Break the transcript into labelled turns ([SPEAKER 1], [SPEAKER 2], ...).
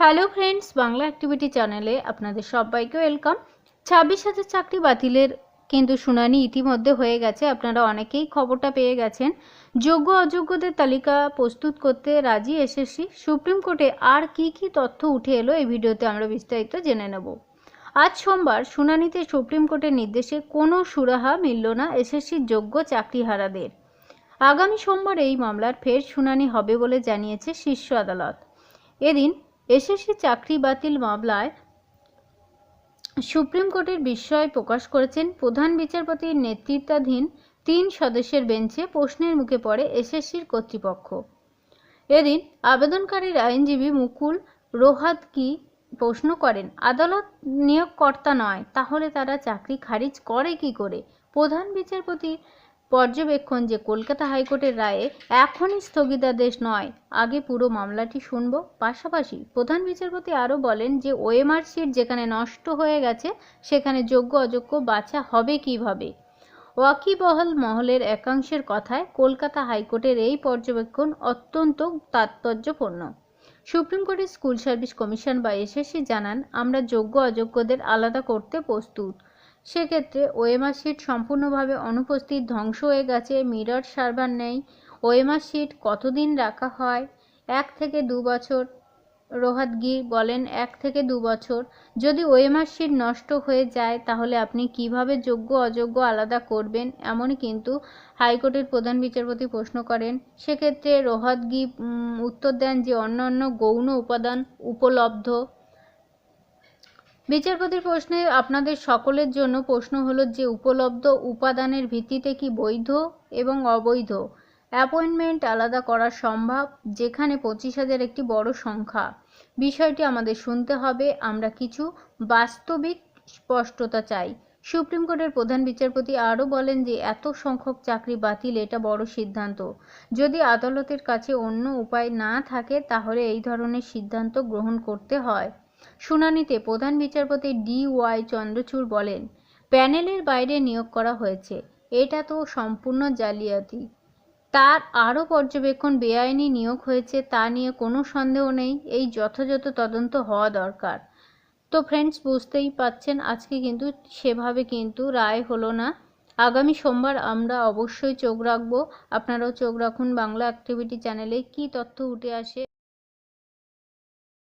[SPEAKER 1] Hello friends Bangla activity চ্যানেলে আপনাদের সবাইকে ওয়েলকাম ছাব্বিশ হাজার চাকরি বাতিলের কিন্তু শুনানি ইতিমধ্যে হয়ে গেছে, আপনারা অনেকেই খবরটা পেয়ে গেছেন। যোগ্য অযোগ্যদের তালিকা প্রস্তুত করতে রাজি এসএসসি সুপ্রিম কোর্টে আর কি কি তথ্য উঠে এলো এই ভিডিওতে আমরা বিস্তারিত জেনে নেব। আজ সোমবার শুনানিতে সুপ্রিম কোর্টের নির্দেশে কোনো সুরাহা মিলল না এসএসসির যোগ্য চাকরিহারাদের। আগামী সোমবার এই মামলার ফের শুনানি হবে বলে জানিয়েছে শীর্ষ আদালত। এদিন এসএসসি চাকরি বাতিল মামলায় সুপ্রিম কোর্টের বিস্ময় প্রকাশ করেছেন প্রধান বিচারপতির নেতৃত্বাধীন তিন সদস্যের বেঞ্চে প্রশ্নের মুখে পড়ে এসএসসির কর্তৃপক্ষ। এদিন আবেদনকারীর আইনজীবী মুকুল রোহাতকি প্রশ্ন করেন, আদালত নিয়োগকর্তা নয়, তাহলে তারা চাকরি খারিজ করে কি করে? প্রধান বিচারপতি পর্যবেক্ষণ যে কলকাতা হাইকোর্টের রায়ে এখনই স্থগিতাদেশ নয়। আগে পুরো মামলাটি শুনব। পাশাপাশি প্রধান বিচারপতি আরও বলেন যে ওএমআর সিট যেখানে নষ্ট হয়ে গেছে, সেখানে যোগ্য অযোগ্য বাছা হবে কীভাবে? ওয়াকিবহল মহলের একাংশের কথায় কলকাতা হাইকোর্টের এই পর্যবেক্ষণ অত্যন্ত তাৎপর্যপূর্ণ। সুপ্রিম কোর্টের স্কুল সার্ভিস কমিশন বা এসএসসি জানান, আমরা যোগ্য অযোগ্যদের আলাদা করতে প্রস্তুত। সেক্ষেত্রে ওএমআর শিট সম্পূর্ণভাবে অনুপস্থিত ধ্বংস হয়ে গেছে, মিরর সার্ভার নেই। ওএমআর শিট কতদিন রাখা হয়? এক থেকে দু বছর। রোহাতগির বলেন, এক থেকে দু বছর। যদি ওএমআর শিট নষ্ট হয়ে যায়, তাহলে আপনি কীভাবে যোগ্য, অযোগ্য আলাদা করবেন? এমনই কিন্তু হাইকোর্টের প্রধান বিচারপতি প্রশ্ন করেন। সেক্ষেত্রে রোহাতগি উত্তর দেন যে অন্যান্য গৌণ উপাদান উপলব্ধ। বিচারপতির প্রশ্নে আপনাদের সকলের জন্য প্রশ্ন হলো যে উপলব্ধ উপাদানের ভিত্তিতে কি বৈধ এবং অবৈধ? অ্যাপয়েন্টমেন্ট আলাদা করা সম্ভব, যেখানে পঁচিশ হাজার একটি বড় সংখ্যা। বিষয়টি আমাদের শুনতে হবে, আমরা কিছু বাস্তবিক স্পষ্টতা চাই। সুপ্রিম কোর্টের প্রধান বিচারপতি আরও বলেন যে এত সংখ্যক চাকরি বাতিল, এটা বড় সিদ্ধান্ত। যদি আদালতের কাছে অন্য উপায় না থাকে, তাহলে এই ধরনের সিদ্ধান্ত গ্রহণ করতে হয়। শুনানিতে প্রধান বিচারপতি ডি ওয়াই চন্দ্রচূড় বলেন, প্যানেলের বাইরে নিয়োগ করা হয়েছে। এটা তো সম্পূর্ণ জালিয়াতি। তার আরও পর্যবেক্ষণ বেআইনি নিয়োগ হয়েছে তা নিয়ে কোনো সন্দেহ নেই। এই যথাযথ তদন্ত হওয়া দরকার। তো ফ্রেন্ডস, বুঝতেই পাচ্ছেন, আজকে কিন্তু সেভাবে কিন্তু রায় হলো না। আগামী সোমবার আমরা অবশ্যই চোখ রাখব। আপনারাও চোখ রাখুন বাংলা অ্যাক্টিভিটি চ্যানেলে। কি তথ্য উঠে আসে